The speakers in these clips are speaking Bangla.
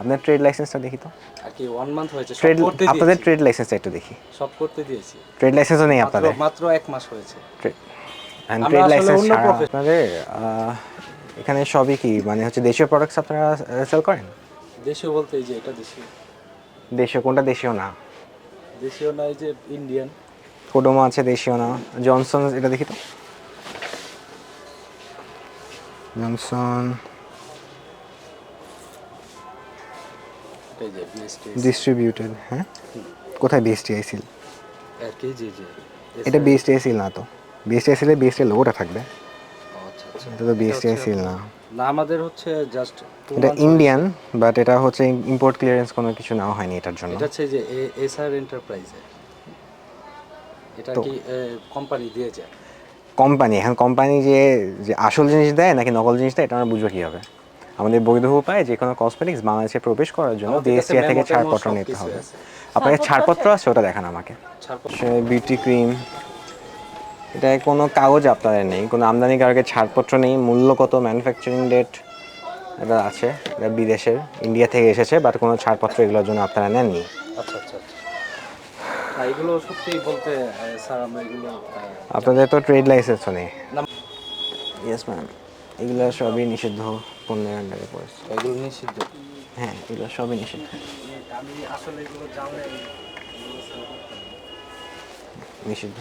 আপনার ট্রেড লাইসেন্সটা দেখি তো। আর কি ওয়ান মান্থ হয়েছে ট্রেড আপনাদের ট্রেড লাইসেন্সটা একটু দেখি। সব করতে দিয়েছি। ট্রেড লাইসেন্সও নেই আপনাদের? মাত্র এক মাস হয়েছে। আমরা ট্রেড লাইসেন্স আপনাদের এখানে সবই কি মানে হচ্ছে দেশীয় প্রোডাক্টস আপনারা সেল করেন? দেশীয় বলতে এই যে এটা দেশীয়। দেশীয় কোনটা দেশীয় না? দেশীয় না এই যে ইন্ডিয়ান কোডোমো আছে দেশীয় না। জনসন এটা দেখি তো। জনসন ডিস্ট্রিবিউটেড হ্যাঁ? কোথায় বিএসটিআই সিল জি জি এটা বিএসটিআই সিল না তো। বিএসটিআই সিলে বিএসটিআই লোগোটা থাকবে। আচ্ছা আচ্ছা। এটা তো বিএসটিআই সিল না। না আমাদের হচ্ছে জাস্ট এটা ইন্ডিয়ান বাট এটা হচ্ছে ইম্পোর্ট ক্লিয়ারেন্স কোনো কিছু নেওয়া হয়নি এটার জন্য। এটা হচ্ছে যে এসআর এন্টারপ্রাইজে এটা কি কোম্পানি দিয়ে যায় কোম্পানি এখন কোম্পানি যে যে আসল জিনিস দেয় নাকি নকল জিনিস দেয় এটা আমরা বুঝব কীভাবে। আমাদের বৈধ উপায়ে যে কোনো কসমেটিক্স বাংলাদেশে প্রবেশ করার জন্য কাছে থেকে ছাড়পত্র নিতে হবে। আপনার ছাড়পত্র আছে? ওটা দেখান আমাকে। ছাড়পত্র। বিউটি ক্রিম এটা কোনো কাগজ আপনাদের নেই কোনো আমদানিকারকের ছাড়পত্র নেই মূল্য কত ম্যানুফ্যাকচারিং ডেট এটা আছে এটা বিদেশের ইন্ডিয়া থেকে এসেছে বাট কোনো ছাড়পত্র এগুলোর জন্য আপনারা নেননি। আচ্ছা আচ্ছা আচ্ছা। এগুলো সত্যি বলতে স্যার আমরা এগুলো আপনাদের তো ট্রেড লাইসেন্সও নেই। ইয়েস ম্যাম এগুলো সবই নিষিদ্ধ। পণ্যের আন্ডারে পড়েছে। এগুলো নিষিদ্ধ? হ্যাঁ এগুলো সবই নিষিদ্ধ। আমি আসলে এগুলো জানলে নিষিদ্ধ।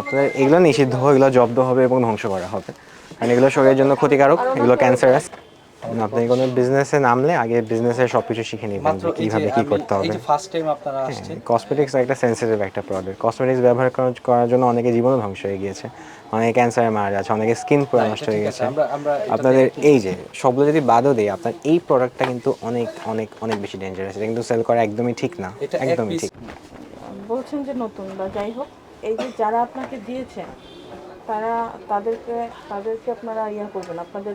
আপনাদের এগুলো নিষিদ্ধ এগুলো জব্দ হবে এবং ধ্বংস করা হবে। কারণ এগুলো শরীরের জন্য ক্ষতিকারক এগুলো ক্যান্সার ক্যান্সারাস আপনি কোনো বিজনেসে নামলে আগে বিজনেসের সব কিছু শিখে নেবেন কীভাবে কী করতে হবে। ফার্স্ট টাইম আপনারা আসছেন। কসমেটিক্স একটা সেন্সিটিভ একটা প্রোডাক্ট কসমেটিক্স ব্যবহার করার- জন্য অনেকে জীবনও ধ্বংস হয়ে গিয়েছে। অনেকে ক্যান্সারে মারা যাচ্ছে অনেকে স্কিন পুরো নষ্ট হয়ে গেছে। আপনাদের এই যে সবগুলো যদি বাদও দিই আপনার এই প্রোডাক্টটা কিন্তু অনেক অনেক অনেক বেশি ডেঞ্জারাস এটা কিন্তু সেল করা একদমই ঠিক না। একদমই ঠিক। বলছেন যে নতুন বা যাই হোক এই যে যারা আপনাকে দিয়েছে তারা তাদেরকে তাদেরকে আপনারা ইয়া করবেন, আপনাদের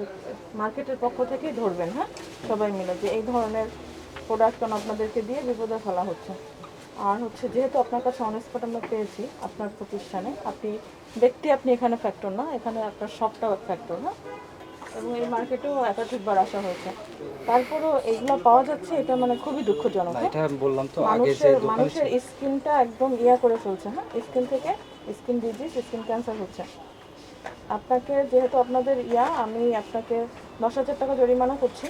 মার্কেটের পক্ষ থেকেই ধরবেন হ্যাঁ? সবাই মিলে যে এই ধরনের প্রোডাকশন আপনাদেরকে দিয়ে বিপদে ফেলা হচ্ছে। আর হচ্ছে, যেহেতু আপনার কাছে অনস্পট আমরা পেয়েছি আপনার প্রতিষ্ঠানে, আপনি, ব্যক্তি আপনি এখানে ফ্যাক্টর না, এখানে আপনার সবটা ফ্যাক্টর না এবং এই মার্কেটেও একাধিকবার আসা হয়েছে। তারপরও এগুলো পাওয়া যাচ্ছে এটা মানে খুবই দুঃখজনক হ্যাঁ? এটা আমি বললাম তো আগে যে মানুষের মানুষের স্কিনটা একদম ইয়া করে ফেলছে হ্যাঁ? স্কিন থেকে স্কিন ডিজিজ স্কিন ক্যান্সার হচ্ছে। আপনাকে যেহেতু আপনাদের ইয়া আমি আপনাকে দশ হাজার টাকা জরিমানা করছি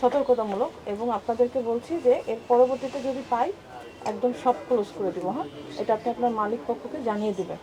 সতর্কতামূলক এবং আপনাদেরকে বলছি যে এর পরবর্তীতে যদি পাই একদম সব ক্লোজ করে দিব হ্যাঁ? এটা আপনি আপনার মালিক পক্ষকে জানিয়ে দিবেন।